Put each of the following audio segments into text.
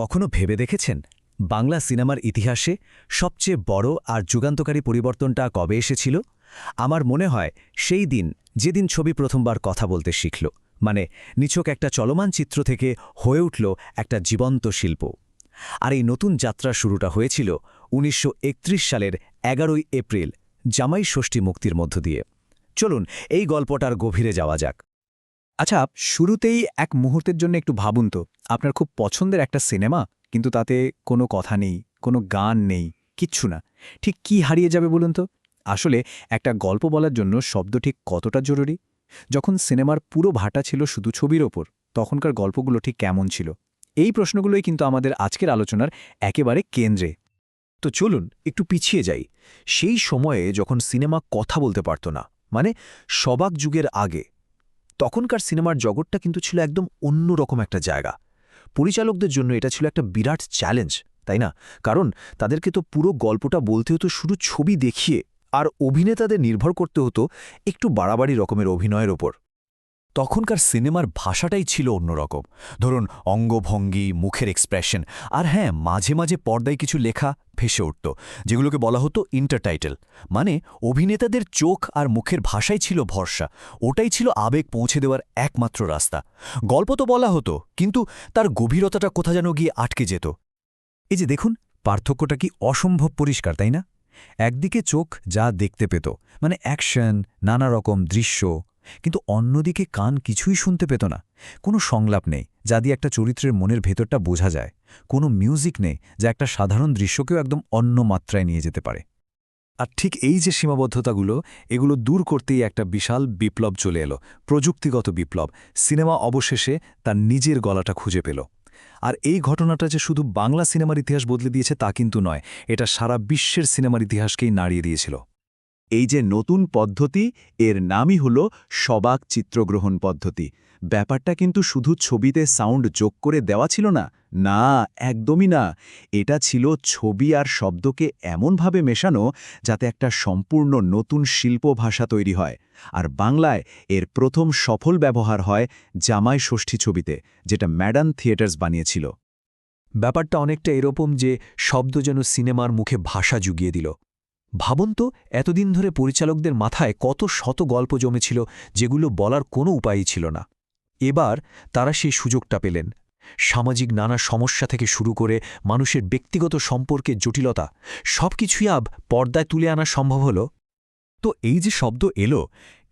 কখনো ভেবে দেখেছেন? বাংলা সিনেমার ইতিহাসে সবচেয়ে বড় আর যুগান্তকারী পরিবর্তনটা কবে এসেছিল? আমার মনে হয় সেই দিন যেদিন ছবি প্রথমবার কথা বলতে শিখল মানে নিছক একটা চলমান চিত্র থেকে হয়ে উঠল একটা জীবন্ত শিল্প। আর এই নতুন যাত্রা শুরুটা হয়েছিল উনিশশো একত্রিশ সালের এগারোই এপ্রিল জামাই ষষ্ঠী মুক্তির মধ্য দিয়ে। চলুন এই গল্পটার গভীরে যাওয়া যাক। আচ্ছা শুরুতেই এক মুহূর্তের জন্য একটু ভাবুন তো। আপনার খুব পছন্দের একটা সিনেমা, কিন্তু তাতে কোনো কথা নেই, কোনো গান নেই, কিচ্ছু না। ঠিক কি হারিয়ে যাবে বলুন তো? আসলে একটা গল্প বলার জন্য শব্দ ঠিক কতটা জরুরি? যখন সিনেমার পুরো ভাটা ছিল শুধু ছবির ওপর, তখনকার গল্পগুলো ঠিক কেমন ছিল? এই প্রশ্নগুলোই কিন্তু আমাদের আজকের আলোচনার একেবারে কেন্দ্রে। তো চলুন, একটু পিছিয়ে যাই। সেই সময়ে যখন সিনেমা কথা বলতে পারত না মানে সবাক যুগের আগে তখনকার সিনেমার জগৎটা কিন্তু ছিল একদম অন্য রকম একটা জায়গা। পরিচালকদের জন্য এটা ছিল একটা বিরাট চ্যালেঞ্জ, তাই না? কারণ তাদেরকে তো পুরো গল্পটা বলতে হতো, শুধু ছবি দেখিয়ে, আর অভিনেতাদের নির্ভর করতে হতো একটু বাড়াবাড়ি রকমের অভিনয়ের ওপর। তখনকার সিনেমার ভাষাটাই ছিল অন্যরকম। ধরুন, অঙ্গভঙ্গি, মুখের এক্সপ্রেশন আর হ্যাঁ মাঝে মাঝে পর্দায় কিছু লেখা ভেসে উঠত, যেগুলোকে বলা হতো ইন্টারটাইটেল মানে অভিনেতাদের চোখ আর মুখের ভাষাই ছিল ভরসা, ওটাই ছিল আবেগ পৌঁছে দেওয়ার একমাত্র রাস্তা। গল্প তো বলা হতো, কিন্তু তার গভীরতাটা কোথা যেন গিয়ে আটকে যেত। এই যে দেখুন, পার্থক্যটা কি অসম্ভব পরিষ্কার, তাই না? একদিকে চোখ যা দেখতে পেত মানে অ্যাকশন নানা রকম দৃশ্য কিন্তু অন্যদিকে কান কিছুই শুনতে পেত না। কোনো সংলাপ নেই, যা দিয়ে একটা চরিত্রের মনের ভেতরটা বোঝা যায়। কোনো মিউজিক নেই, যা একটা সাধারণ দৃশ্যকেও একদম অন্য মাত্রায় নিয়ে যেতে পারে। আর ঠিক এই যে সীমাবদ্ধতাগুলো, এগুলো দূর করতেই একটা বিশাল বিপ্লব চলে এলো, প্রযুক্তিগত বিপ্লব। সিনেমা অবশেষে তার নিজের গলাটা খুঁজে পেল। আর এই ঘটনাটা যে শুধু বাংলা সিনেমার ইতিহাস বদলে দিয়েছে তা কিন্তু নয়, এটা সারা বিশ্বের সিনেমার ইতিহাসকেই নাড়িয়ে দিয়েছিল। এই যে নতুন পদ্ধতি, এর নামই হল সবাক চিত্রগ্রহণ পদ্ধতি। ব্যাপারটা কিন্তু শুধু ছবিতে সাউন্ড যোগ করে দেওয়া ছিল না না, একদমই না। এটা ছিল ছবি আর শব্দকে এমনভাবে মেশানো যাতে একটা সম্পূর্ণ নতুন শিল্প ভাষা তৈরি হয়। আর বাংলায় এর প্রথম সফল ব্যবহার হয় জামাই ষষ্ঠী ছবিতে, যেটা ম্যাডান থিয়েটার্স বানিয়েছিল। ব্যাপারটা অনেকটা এরকম যে শব্দ যেন সিনেমার মুখে ভাষা জুগিয়ে দিল। ভাবুন তো, এতদিন ধরে পরিচালকদের মাথায় কত শত গল্প জমেছিল, যেগুলো বলার কোনো উপায়ই ছিল না। এবার তারা সেই সুযোগটা পেলেন। সামাজিক নানা সমস্যা থেকে শুরু করে মানুষের ব্যক্তিগত সম্পর্কের জটিলতা সব কিছুই আব পর্দায় তুলে আনা সম্ভব হল। তো এই যে শব্দ এলো,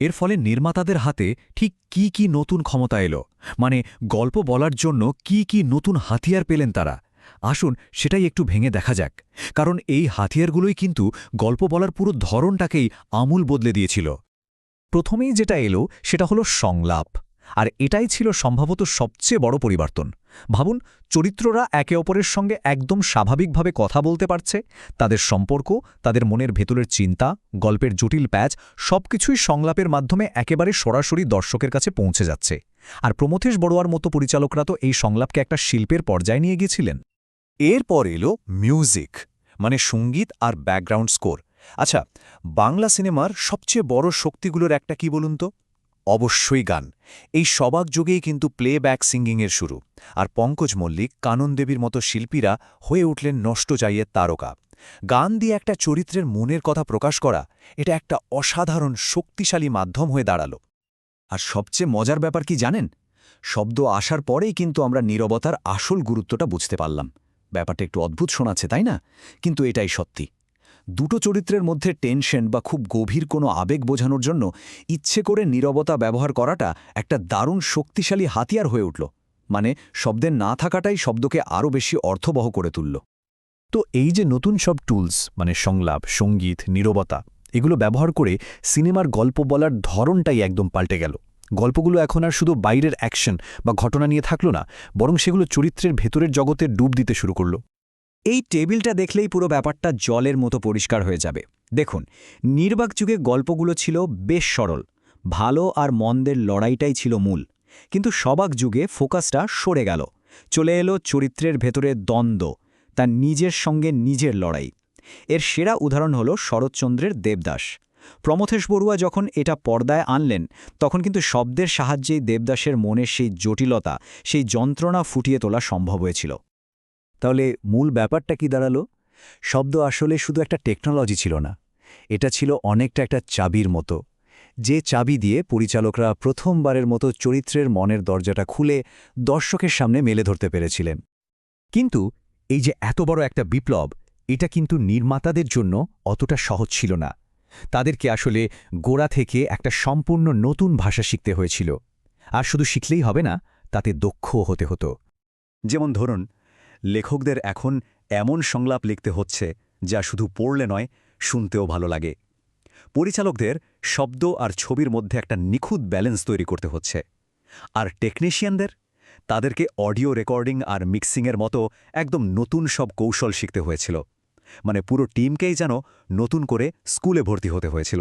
এর ফলে নির্মাতাদের হাতে ঠিক কি কি নতুন ক্ষমতা এলো? মানে গল্প বলার জন্য কি কি নতুন হাতিয়ার পেলেন তারা? আসুন সেটাই একটু ভেঙে দেখা যাক। কারণ এই হাতিয়ারগুলোই কিন্তু গল্প বলার পুরো ধরনটাকেই আমূল বদলে দিয়েছিল। প্রথমেই যেটা এলো, সেটা হলো সংলাপ। আর এটাই ছিল সম্ভবত সবচেয়ে বড় পরিবর্তন। ভাবুন, চরিত্ররা একে অপরের সঙ্গে একদম স্বাভাবিকভাবে কথা বলতে পারছে, তাদের সম্পর্ক, তাদের মনের ভেতরের চিন্তা, গল্পের জটিল প্যাচ, সবকিছুই সংলাপের মাধ্যমে একেবারে সরাসরি দর্শকের কাছে পৌঁছে যাচ্ছে। আর প্রমথেশ বড়োয়ার মতো পরিচালকরা তো এই সংলাপকে একটা শিল্পের পর্যায়ে নিয়ে গিয়েছিলেন। এরপর এলো মিউজিক মানে সংগীত আর ব্যাকগ্রাউন্ড স্কোর। আচ্ছা বাংলা সিনেমার সবচেয়ে বড় শক্তিগুলোর একটা কি বলুন তো? অবশ্যই গান। এই সবাক যুগেই কিন্তু প্লেব্যাক সিঙ্গিংয়ের শুরু। আর পঙ্কজ মল্লিক, কানন দেবীর মতো শিল্পীরা হয়ে উঠলেন নষ্ট চাইয়ের তারকা। গান দিয়ে একটা চরিত্রের মনের কথা প্রকাশ করা, এটা একটা অসাধারণ শক্তিশালী মাধ্যম হয়ে দাঁড়াল। আর সবচেয়ে মজার ব্যাপার কি জানেন? শব্দ আসার পরেই কিন্তু আমরা নীরবতার আসল গুরুত্বটা বুঝতে পারলাম। ব্যাপারটা একটু অদ্ভুত শোনাচ্ছে, তাই না? কিন্তু এটাই সত্যি। দুটো চরিত্রের মধ্যে টেনশন বা খুব গভীর কোনো আবেগ বোঝানোর জন্য ইচ্ছে করে নীরবতা ব্যবহার করাটা একটা দারুণ শক্তিশালী হাতিয়ার হয়ে উঠল। মানে শব্দের না থাকাটাই শব্দকে আরও বেশি অর্থবহ করে তুলল। তো এই যে নতুন সব টুলস মানে সংলাপ, সংগীত, নীরবতা, এগুলো ব্যবহার করে সিনেমার গল্প বলার ধরনটাই একদম পাল্টে গেল। গল্পগুলো এখন আর শুধু বাইরের অ্যাকশন বা ঘটনা নিয়ে থাকল না, বরং সেগুলো চরিত্রের ভেতরের জগতে ডুব দিতে শুরু করল। এই টেবিলটা দেখলেই পুরো ব্যাপারটা জলের মতো পরিষ্কার হয়ে যাবে। দেখুন, নির্বাক যুগে গল্পগুলো ছিল বেশ সরল, ভালো আর মন্দের লড়াইটাই ছিল মূল। কিন্তু সবাক যুগে ফোকাসটা সরে গেল। চলে এলো চরিত্রের ভেতরে দ্বন্দ্ব, তার নিজের সঙ্গে নিজের লড়াই। এর সেরা উদাহরণ হল শরৎচন্দ্রের দেবদাস। প্রমথেশ বড়ুয়া যখন এটা পর্দায় আনলেন, তখন কিন্তু শব্দের সাহায্যেই দেবদাসের মনের সেই জটিলতা, সেই যন্ত্রণা ফুটিয়ে তোলা সম্ভব হয়েছিল। তাহলে মূল ব্যাপারটা কি দাঁড়াল? শব্দ আসলে শুধু একটা টেকনোলজি ছিল না। এটা ছিল অনেকটা একটা চাবির মতো। যে চাবি দিয়ে পরিচালকরা প্রথমবারের মতো চরিত্রের মনের দরজাটা খুলে দর্শকের সামনে মেলে ধরতে পেরেছিলেন। কিন্তু এই যে এত বড় একটা বিপ্লব, এটা কিন্তু নির্মাতাদের জন্য অতটা সহজ ছিল না। তাদেরকে আসলে গোড়া থেকে একটা সম্পূর্ণ নতুন ভাষা শিখতে হয়েছিল। আর শুধু শিখলেই হবে না, তাতে দক্ষও হতে হতো। যেমন ধরুন, লেখকদের এখন এমন সংলাপ লিখতে হচ্ছে, যা শুধু পড়লে নয়, শুনতেও ভালো লাগে। পরিচালকদের শব্দ আর ছবির মধ্যে একটা নিখুঁত ব্যালেন্স তৈরি করতে হচ্ছে। আর টেকনিশিয়ানদের? তাদেরকে অডিও রেকর্ডিং আর মিক্সিংয়ের মতো একদম নতুন সব কৌশল শিখতে হয়েছিল। মানে পুরো টিমকেই যেন নতুন করে স্কুলে ভর্তি হতে হয়েছিল।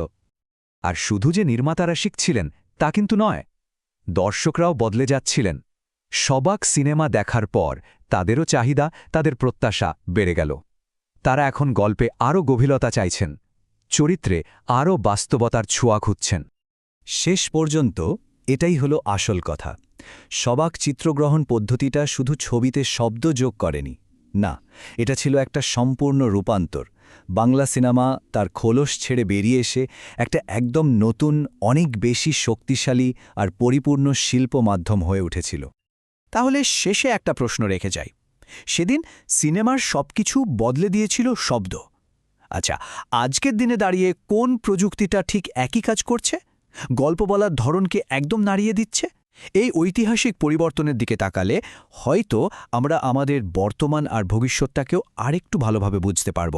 আর শুধু যে নির্মাতারা শিখছিলেন, তা কিন্তু নয়। দর্শকরাও বদলে যাচ্ছিলেন। সবাক সিনেমা দেখার পর তাদেরও চাহিদা, তাদের প্রত্যাশা বেড়ে গেল। তারা এখন গল্পে আরও গভীরতা চাইছেন, চরিত্রে আরও বাস্তবতার ছোঁয়া খুঁজছেন। শেষ পর্যন্ত এটাই হলো আসল কথা। সবাক চিত্রগ্রহণ পদ্ধতিটা শুধু ছবিতে শব্দ যোগ করেনি। না, এটা ছিল একটা সম্পূর্ণ রূপান্তর। বাংলা সিনেমা তার খোলস ছেড়ে বেরিয়ে এসে একটা একদম নতুন, অনেক বেশি শক্তিশালী আর পরিপূর্ণ শিল্প মাধ্যম হয়ে উঠেছিল। তাহলে শেষে একটা প্রশ্ন রেখে যাই। সেদিন সিনেমার সবকিছু বদলে দিয়েছিল শব্দ। আচ্ছা আজকের দিনে দাঁড়িয়ে কোন প্রযুক্তিটা ঠিক একই কাজ করছে? গল্প বলার ধরনকে একদম নাড়িয়ে দিচ্ছে? এই ঐতিহাসিক পরিবর্তনের দিকে তাকালে হয়তো আমরা আমাদের বর্তমান আর ভবিষ্যৎটাকেও আরেকটু ভালোভাবে বুঝতে পারব।